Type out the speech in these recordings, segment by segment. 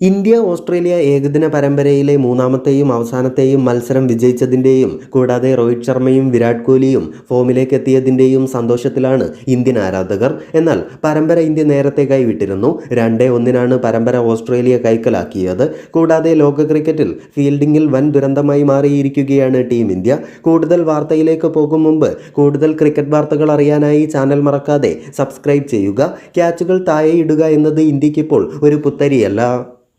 India Australia ഏകദിന പരമ്പരയിലെ മൂന്നാമത്തെയും അവസാനത്തെയും മത്സരം വിജയിച്ചതിന്റെയും കൂടാതെ രോഹിത് ശർമ്മയും വിരാട് കോഹ്ലിയും ഫോമിലേക്ക് എത്തിയതിന്റെയും സന്തോഷത്തിലാണ് ഇന്ത്യൻ ആരാധകർ. എന്നാൽ പരമ്പര ഇന്ത്യ നേരത്തെ കൈവിട്ടിരുന്നു. രണ്ടേ ഒന്നിനാണ് പരമ്പര ഓസ്ട്രേലിയ കൈക്കലാക്കിയത്. കൂടാതെ ലോക ക്രിക്കറ്റിൽ ഫീൽഡിംഗിൽ വൻ ദുരന്തമായി മാറിയിരിക്കുകയാണ് ടീം ഇന്ത്യ. കൂടുതൽ വാർത്തയിലേക്ക് പോകും മുമ്പ് കൂടുതൽ ക്രിക്കറ്റ് വാർത്തകൾ അറിയാനായി ചാനൽ മറക്കാതെ സബ്സ്ക്രൈബ് ചെയ്യുക. ക്യാച്ചുകൾ താഴെ ഇടുക എന്നത് ഇന്ത്യക്കിപ്പോൾ ഒരു പുത്തരിയല്ല.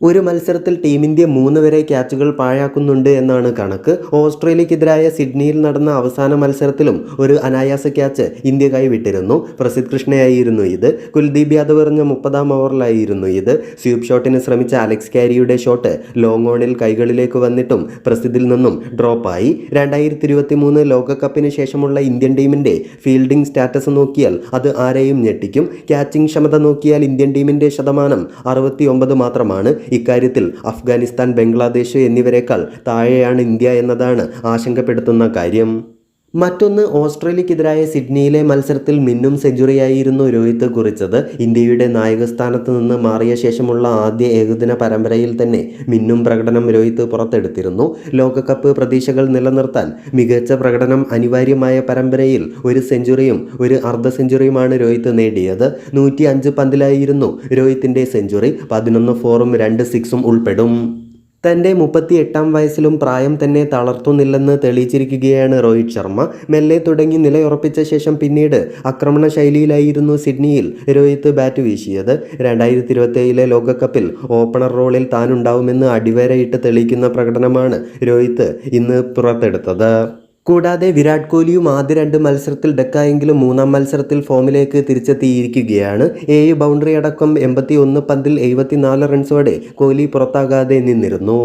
ഒരു മത്സരത്തിൽ ടീം ഇന്ത്യ മൂന്ന് വരെ ക്യാച്ചുകൾ പാഴാക്കുന്നുണ്ട് എന്നാണ് കണക്ക്. ഓസ്ട്രേലിയക്കെതിരായ സിഡ്നിയിൽ നടന്ന അവസാന മത്സരത്തിലും ഒരു അനായാസ ക്യാച്ച് ഇന്ത്യ കൈവിട്ടിരുന്നു. പ്രസിദ്ധ് കൃഷ്ണയായിരുന്നു ഇത്. കുൽദീപ് യാദവ് എറിഞ്ഞ മുപ്പതാം ഓവറിലായിരുന്നു ഇത്. സ്വീപ് ഷോട്ടിന് ശ്രമിച്ച അലക്സ് കാരിയുടെ ഷോട്ട് ലോങ് ഓണിൽ കൈകളിലേക്ക് വന്നിട്ടും പ്രസിദ്ധിൽ നിന്നും ഡ്രോപ്പായി. രണ്ടായിരത്തി ഇരുപത്തി മൂന്ന് ലോകകപ്പിന് ശേഷമുള്ള ഇന്ത്യൻ ടീമിന്റെ ഫീൽഡിംഗ് സ്റ്റാറ്റസ് നോക്കിയാൽ അത് ആരെയും ഞെട്ടിക്കും. ക്യാച്ചിംഗ് ക്ഷമത നോക്കിയാൽ ഇന്ത്യൻ ടീമിന്റെ ശതമാനം അറുപത്തി മാത്രമാണ്. ഇക്കാര്യത്തിൽ അഫ്ഗാനിസ്ഥാൻ ബംഗ്ലാദേശ് എന്നിവരെക്കാൾ താഴെയാണ് ഇന്ത്യ എന്നതാണ് ആശങ്കപ്പെടുത്തുന്ന കാര്യം. മറ്റൊന്ന് ഓസ്ട്രേലിയക്കെതിരായ സിഡ്നിയിലെ മത്സരത്തിൽ മിന്നും സെഞ്ചുറിയായിരുന്നു രോഹിത് കുറിച്ചത്. ഇന്ത്യയുടെ നായകസ്ഥാനത്ത് നിന്ന് മാറിയ ശേഷമുള്ള ആദ്യ ഏകദിന പരമ്പരയിൽ തന്നെ മിന്നും പ്രകടനം രോഹിത് പുറത്തെടുത്തിരുന്നു. ലോകകപ്പ് പ്രതീക്ഷകൾ നിലനിർത്താൻ മികച്ച പ്രകടനം അനിവാര്യമായ പരമ്പരയിൽ ഒരു സെഞ്ചുറിയും ഒരു അർദ്ധ സെഞ്ചുറിയുമാണ് രോഹിത് നേടിയത്. നൂറ്റി അഞ്ച് പന്തിലായിരുന്നു രോഹിത്തിന്റെ സെഞ്ചുറി. പതിനൊന്ന് ഫോറും രണ്ട് സിക്സും ഉൾപ്പെടും. തന്റെ മുപ്പത്തി എട്ടാം വയസ്സിലും പ്രായം തന്നെ തളർത്തുന്നില്ലെന്ന് തെളിയിച്ചിരിക്കുകയാണ് രോഹിത് ശർമ്മ. മെല്ലെ തുടങ്ങി നിലയുറപ്പിച്ച ശേഷം പിന്നീട് ആക്രമണ ശൈലിയിലായിരുന്നു സിഡ്നിയിൽ രോഹിത് ബാറ്റ് വീശിയത്. രണ്ടായിരത്തി ഇരുപത്തേഴിലെ ലോകകപ്പിൽ ഓപ്പണർ റോളിൽ താനുണ്ടാവുമെന്ന് അടിവരയിട്ട് തെളിയിക്കുന്ന പ്രകടനമാണ് രോഹിത് ഇന്ന് പുറത്തെടുത്തത്. കൂടാതെ വിരാട് കോഹ്ലിയും ആദ്യ രണ്ട് മത്സരത്തിൽ ഡക്കായെങ്കിലും മൂന്നാം മത്സരത്തിൽ ഫോമിലേക്ക് തിരിച്ചെത്തിയിരിക്കുകയാണ്. ഏഴ് ബൗണ്ടറി അടക്കം എൺപത്തി ഒന്ന് പന്തിൽ എഴുപത്തിനാല് റൺസോടെ കോഹ്ലി പുറത്താകാതെ നിന്നിരുന്നു.